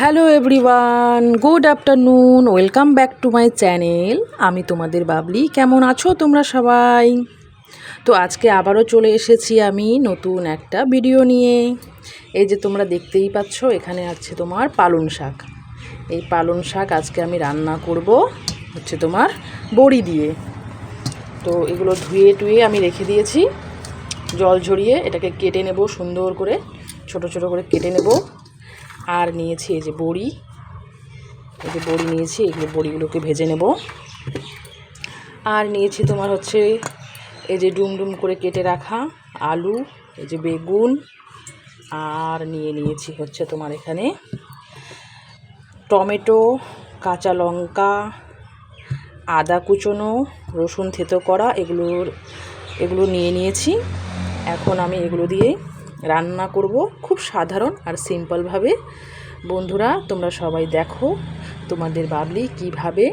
Hello everyone, good afternoon, welcome back to my channel. আমি তোমাদের বাবলি, কেমন আছো তোমরা সবাই? তো আজকে আবারও চলে এসেছি আমি নতুন একটা ভিডিও নিয়ে। এই যে তোমরা দেখতেই পাচ্ছ, এখানে আছে তোমার পালন শাক। এই পালন শাক আজকে আমি রান্না করব হচ্ছে তোমার বড়ি দিয়ে। তো এগুলো ধুয়ে টুয়ে আমি রেখে দিয়েছি। জল ঝরিয়ে এটাকে কেটে নেব সুন্দর করে, ছোট ছোট করে কেটে নেব। আর নিয়েছি এই যে বড়ি। এই যে বড়ি নিয়েছি, এগুলো বড়িগুলোকে ভেজে নেব। আর নিয়েছি তোমার হচ্ছে এই যে ডুম ডুম করে কেটে রাখা আলু, এই যে বেগুন, আর নিয়ে নিয়েছি হচ্ছে তোমার এখানে টমেটো, কাঁচা লঙ্কা, আদা কুচনো, রসুন থেতো করা, এগুলোর, এগুলো নিয়ে নিয়েছি। এখন আমি এগুলো দিয়ে রান্না করব খুব সাধারণ আর সিম্পলভাবে। বন্ধুরা, তোমরা সবাই দেখো তোমাদের বাবলি কীভাবে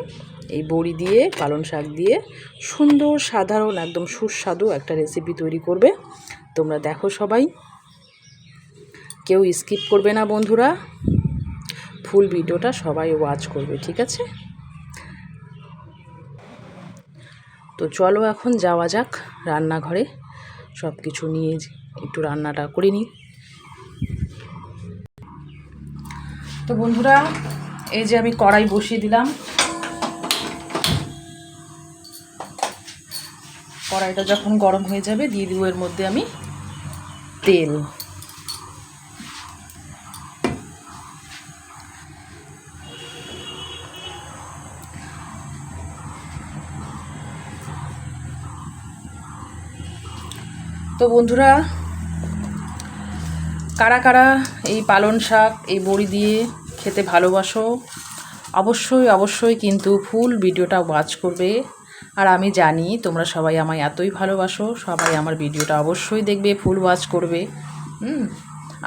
এই বড়ি দিয়ে, পালং শাক দিয়ে সুন্দর, সাধারণ, একদম সুস্বাদু একটা রেসিপি তৈরি করবে। তোমরা দেখো সবাই। কেউ স্কিপ করবে না বন্ধুরা। ফুল ভিডিওটা সবাই ওয়াচ করবে, ঠিক আছে? তো চলো এখন যাওয়া যাক রান্নাঘরে। সব কিছু নিয়ে একটু রান্নাটা করে নিই। তো বন্ধুরা, এই যে আমি কড়াই বসিয়ে দিলাম। কড়াইটা যখন গরম হয়ে যাবে, দিয়ে দিব এর মধ্যে আমি তেল। তো বন্ধুরা কারা কারা এই পালন শাক, এই বড়ি দিয়ে খেতে ভালোবাসো, অবশ্যই অবশ্যই কিন্তু ফুল ভিডিওটা ওয়াচ করবে। আর আমি জানি তোমরা সবাই আমায় এতই ভালোবাসো, সবাই আমার ভিডিওটা অবশ্যই দেখবে, ফুল ওয়াচ করবে।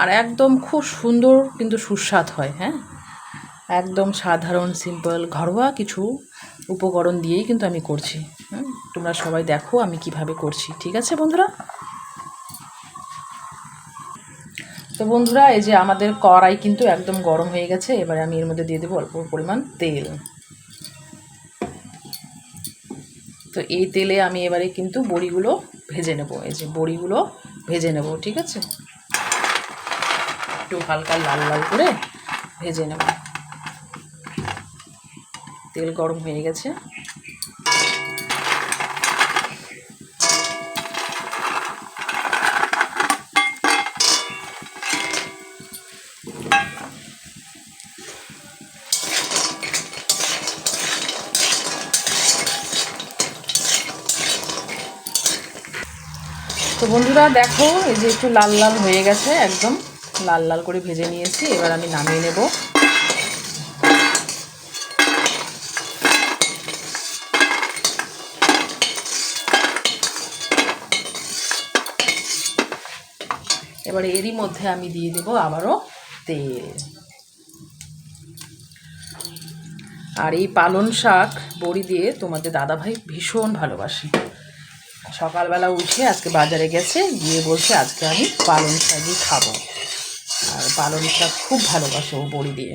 আর একদম খুব সুন্দর কিন্তু সুস্বাদ হয় হ্যাঁ? একদম সাধারণ সিম্পল ঘরোয়া কিছু উপকরণ দিয়েই কিন্তু আমি করছি। হুম? তোমরা সবাই দেখো আমি কীভাবে করছি, ঠিক আছে বন্ধুরা? তো বন্ধুরা, এই যে আমাদের কড়াই কিন্তু একদম গরম হয়ে গেছে, এবারে আমি এর মধ্যে দিয়ে দেবো অল্প পরিমাণ তেল। তো এই তেলে আমি এবারে কিন্তু বড়িগুলো ভেজে নেব, এই যে বড়িগুলো ভেজে নেব, ঠিক আছে? একটু হালকা লাল লাল করে ভেজে নেব। তেল গরম হয়ে গেছে। তো বন্ধুরা দেখো, এই যে একটু লাল লাল হয়ে গেছে, একদম লাল লাল করে ভেজে নিয়েছি, এবার আমি নামিয়ে নেব। এবারে এরই মধ্যে আমি দিয়ে দেব আবারও তেল। আর এই পালন শাক বড়ি দিয়ে তোমাদের দাদাভাই ভীষণ ভালোবাসে। সকালবেলা উঠে আজকে বাজারে গেছে, গিয়ে বলছে আজকে আমি পালং শাকই খাব। আর পালং শাক খুব ভালোবাসে ও বড়ি দিয়ে।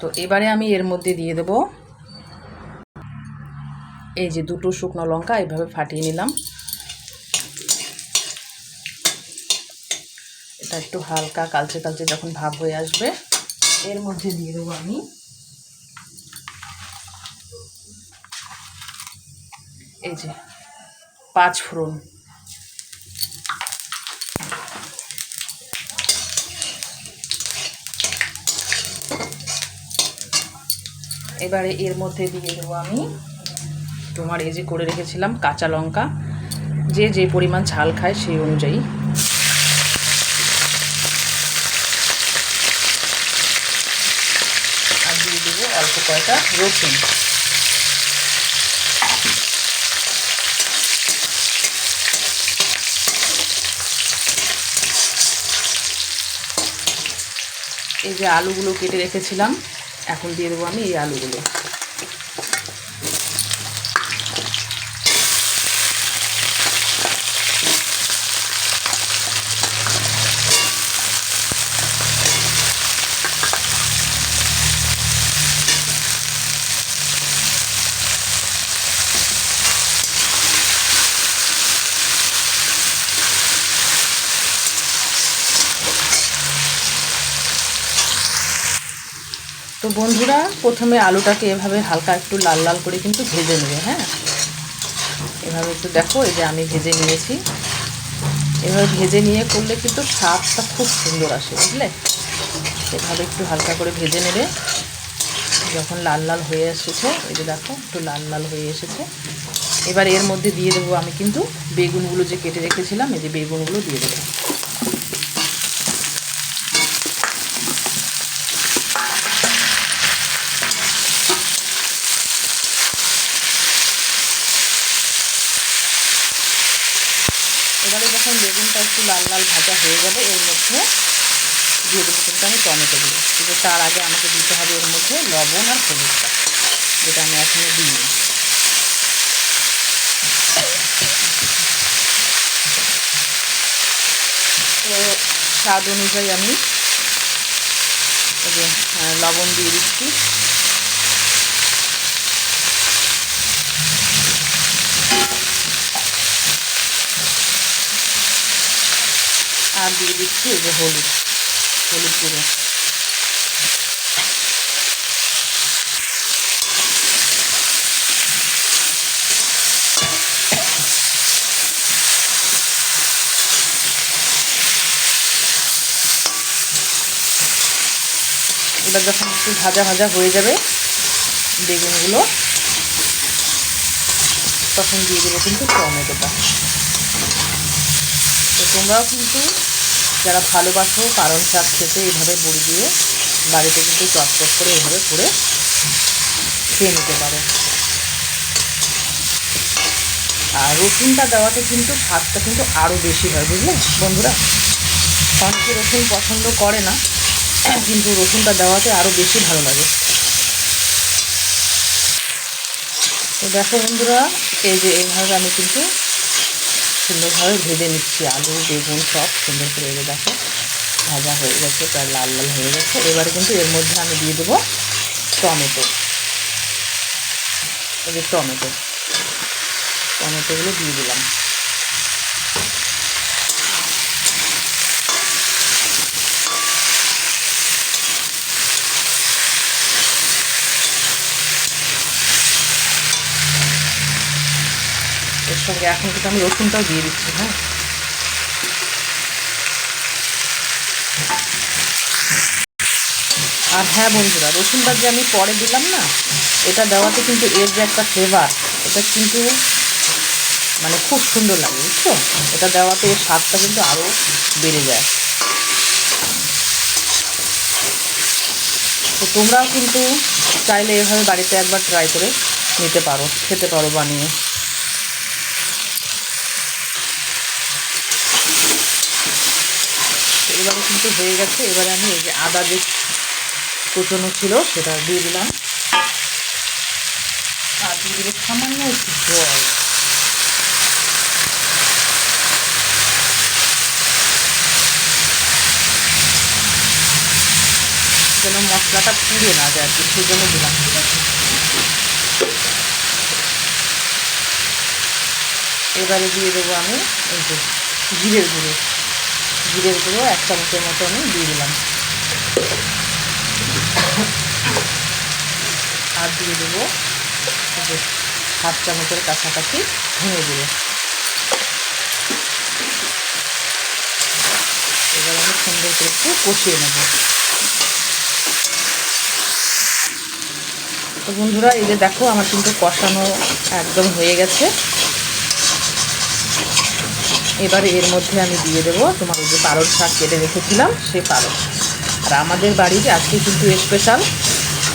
তো এবারে আমি এর মধ্যে দিয়ে দেব এই যে দুটো শুকনো লঙ্কা এইভাবে ফাটিয়ে নিলাম। এটা একটু হালকা কালচে কালচে যখন ভাব হয়ে আসবে, এর মধ্যে দিয়ে দেবো আমি এই যে পাঁচ ফোড়ন। এবারে এর মধ্যে দিয়ে দেবো আমি তোমার এই যে করে রেখেছিলাম কাঁচা লঙ্কা। যে যে পরিমাণ ঝাল খায় সেই অনুযায়ী। আর দিয়ে দেবো অল্প কয়টা রসুন। এই যে আলুগুলো কেটে রেখেছিলাম এখন দিয়ে দেবো আমি এই আলুগুলো। তো বন্ধুরা, প্রথমে আলুটাকে এভাবে হালকা একটু লাল লাল করে কিন্তু ভেজে নেবে হ্যাঁ? এভাবে একটু দেখো, এই যে আমি ভেজে নিয়েছি। এভাবে ভেজে নিয়ে করলে কিন্তু স্বাদটা খুব সুন্দর আসে, বুঝলে? এভাবে একটু হালকা করে ভেজে নেবে। যখন লাল লাল হয়ে এসেছে, এই যে দেখো, একটু লাল লাল হয়ে এসেছে। এবার এর মধ্যে দিয়ে দেবো আমি কিন্তু বেগুনগুলো যে কেটে রেখেছিলাম, এই যে বেগুনগুলো দিয়ে দেবো এবারে যখন বেগুনটা একটু লাল লাল ভাজা হয়ে যাবে এর মধ্যে দিয়ে দেবো কিন্তু আমি টমেটোগুলো কিন্তু তার আগে আমাকে দিতে হবে এর মধ্যে লবণ আর হলুদটা যেটা আমি এখনও দিইনি। তো স্বাদ অনুযায়ী আমি লবণ দিয়ে দিচ্ছি। আর দিয়ে দিচ্ছি এই যে হলুদ হলুদ গুঁড়ো। এবার যখন একটু ভাজা ভাজা হয়ে যাবে বেগুনগুলো, তখন দিয়ে দেবো কিন্তু টমেটোটা। তো তোমরাও কিন্তু যারা ভালোবাসো কারণ শাক খেতে এইভাবে বড়ি দিয়ে বাড়িতে কিন্তু চটপট করে এইভাবে করে খেয়ে নিতে পারো। আর রসুনটা দেওয়াতে কিন্তু স্বাদটা কিন্তু আরও বেশি হয়, বুঝলে বন্ধুরা? অনেকে রসুন পছন্দ করে না, কিন্তু রসুনটা দেওয়াতে আরও বেশি ভালো লাগে। তো দেখো বন্ধুরা, এই যে এইভাবে আমি কিন্তু সুন্দরভাবে ভেজে নিচ্ছি আলু, বেগুন সব সুন্দর করে এনে দেখো, ভাজা হয়ে গেছে, প্রায় লাল লাল হয়ে গেছে। এবারে কিন্তু এর মধ্যে আমি দিয়ে দেবো টমেটো। এই যে টমেটো। টমেটোগুলো দিয়ে দিলাম এর সঙ্গে এখন কিন্তু আমি রসুনটাও দিয়ে দিচ্ছি হ্যাঁ। আর হ্যাঁ বন্ধুরা, রসুনটা যে আমি পরে দিলাম না, এটা দেওয়াতে কিন্তু এর যে একটা ফ্লেভার এটা কিন্তু মানে খুব সুন্দর লাগে, বুঝছ? এটা দেওয়াতে এর স্বাদটা কিন্তু আরও বেড়ে যায়। তো তোমরাও কিন্তু চাইলে এভাবে বাড়িতে একবার ট্রাই করে নিতে পারো, খেতে পারো বানিয়ে। তো কিন্তু হয়ে গেছে। এবারে আমি এই যে আদা যে কুচনো ছিল, সেটা দিয়ে দিলাম। আর দিয়ে দিলে সামান্য একটু জল। যেন মশলাটা পুড়ে না যায় আর কি, সেই জন্য দিলাম। ঠিক আছে এবারে দিয়ে দেবো আমি এই যে জিরের গুঁড়ো। জিরের গুঁড়ো এক চামচের মতো আমি দিয়ে দিলাম। আর দিয়ে দেবো হাফ চামচের কাছাকাছি ধনে দেবো এবার আমি সুন্দর করে একটু কষিয়ে নেব। তো বন্ধুরা, এই যে দেখো, আমার কিন্তু কষানো একদম হয়ে গেছে। এবারে এর মধ্যে আমি দিয়ে দেবো তোমার যে পালং শাক কেটে রেখেছিলাম, সে পালং আর আমাদের বাড়িতে আজকে কিন্তু স্পেশাল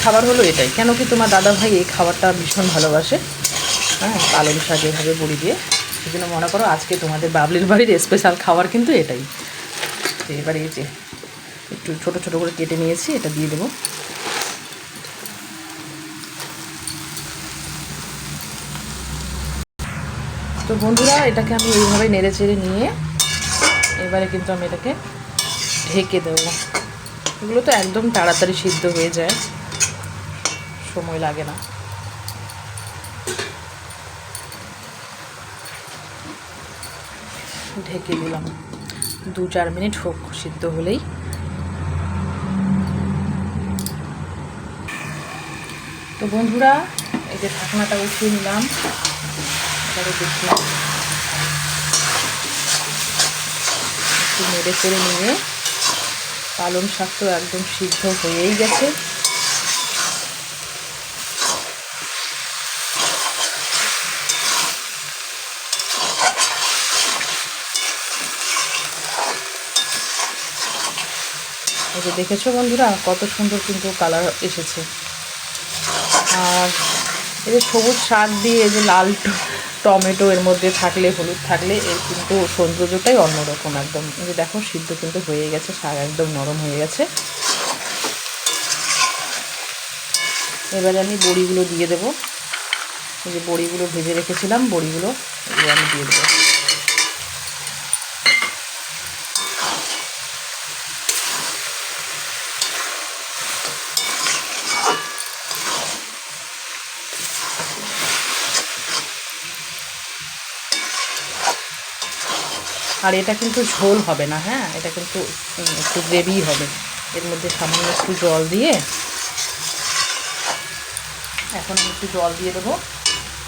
খাবার হলো এটাই। কেন কি তোমার দাদা ভাই এই খাবারটা ভীষণ ভালোবাসে। হ্যাঁ পালং শাক এভাবে বড়ি দিয়ে। সেই জন্য মনে করো আজকে তোমাদের বাবলির বাড়ির স্পেশাল খাবার কিন্তু এটাই। তো এবারে এই যে একটু ছোটো ছোটো করে কেটে নিয়েছি, এটা দিয়ে দেবো। তো বন্ধুরা, এটাকে আমি এইভাবে নেড়ে চেড়ে নিয়ে এবারে কিন্তু আমি এটাকে ঢেকে দেবো। এগুলো তো একদম তাড়াতাড়ি সিদ্ধ হয়ে যায়। সময় লাগে না। ঢেকে দিলাম। দু চার মিনিট হোক সিদ্ধ হলেই। তো বন্ধুরা, এই যে ঢাকনাটা উঠিয়ে নিলাম। এবারে দেখি একটু নেড়ে করে নিয়ে পালং শাক তো একদম সিদ্ধ হয়েই গেছে। এই যে দেখেছ বন্ধুরা, কত সুন্দর কিন্তু কালার এসেছে। আর এই যে সবুজ শাক দিয়ে এই যে লাল টমেটো এর মধ্যে থাকলে, হলুদ থাকলে এর কিন্তু সৌন্দর্যটাই অন্যরকম একদম। যে দেখো, সিদ্ধ কিন্তু হয়ে গেছে শাক একদম নরম হয়ে গেছে। এবারে আমি বড়িগুলো দিয়ে দেবো। এই যে বড়িগুলো ভেজে রেখেছিলাম, বড়িগুলো আমি দিয়ে দেবো। আর এটা কিন্তু ঝোল হবে না হ্যাঁ? এটা কিন্তু একটু গ্রেভি হবে। এর মধ্যে সামান্য একটু জল দিয়ে, এখন একটু জল দিয়ে দেবো,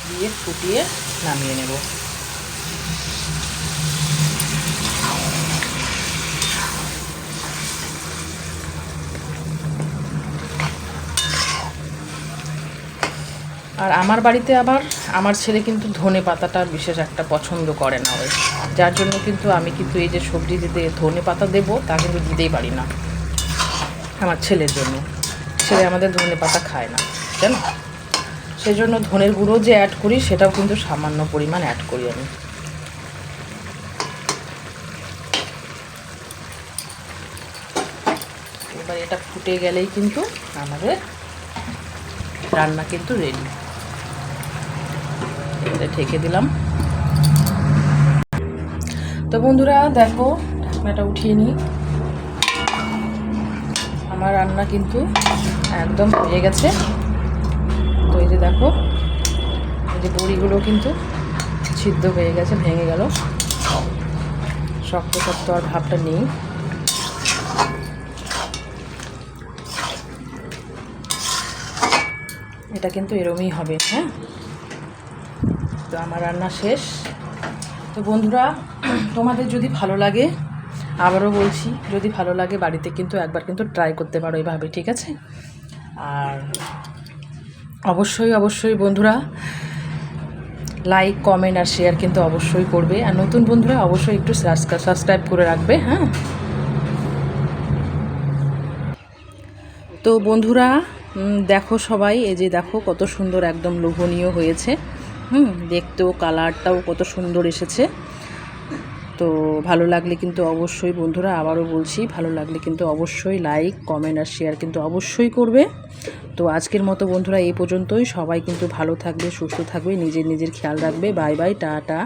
দিয়ে ফুটিয়ে নামিয়ে নেব। আর আমার বাড়িতে আবার আমার ছেলে কিন্তু ধনে পাতাটা বিশেষ একটা পছন্দ করে না ওই। যার জন্য কিন্তু আমি কিন্তু এই যে সবজি দিতে ধনে পাতা দেবো, তা কিন্তু দিতেই পারি না। আমার ছেলের জন্য। ছেলে আমাদের ধনে পাতা খায় না, জানো? সেজন্য ধনের গুঁড়ো যে অ্যাড করি, সেটাও কিন্তু সামান্য পরিমাণ অ্যাড করি আমি। এবার এটা ফুটে গেলেই কিন্তু আমাদের রান্না কিন্তু রেডি এটা ঢেকে দিলাম। তো বন্ধুরা, দেখো, ঢাকনাটা উঠিয়ে নিই। আমার রান্না কিন্তু একদম হয়ে গেছে। তো এই যে দেখো, এই যে বড়িগুলো কিন্তু সিদ্ধ হয়ে গেছে, ভেঙে গেল। শক্ত শক্ত আর ভাবটা নেই। এটা কিন্তু এরমই হবে হ্যাঁ? তো আমার রান্না শেষ। তো বন্ধুরা, তোমাদের যদি ভালো লাগে, আবারও বলছি, যদি ভালো লাগে বাড়িতে কিন্তু একবার কিন্তু ট্রাই করতে পারো এইভাবে ঠিক আছে? আর অবশ্যই অবশ্যই বন্ধুরা লাইক কমেন্ট আর শেয়ার কিন্তু অবশ্যই করবে। আর নতুন বন্ধুরা, অবশ্যই একটু সাবস্ক্রাইব করে রাখবে হ্যাঁ? তো বন্ধুরা দেখো সবাই, এই যে দেখো কত সুন্দর একদম লোভনীয় হয়েছে। হুম, দেখতেও কালারটাও কত সুন্দর এসেছে। তো ভালো লাগলে কিন্তু অবশ্যই বন্ধুরা আবারও বলছি, ভালো লাগলে কিন্তু অবশ্যই লাইক, কমেন্ট আর শেয়ার কিন্তু অবশ্যই করবে। তো আজকের মতো বন্ধুরা এই পর্যন্তই। সবাই কিন্তু ভালো থাকবে, সুস্থ থাকবে, নিজের নিজের খেয়াল রাখবে। Bye bye, tata.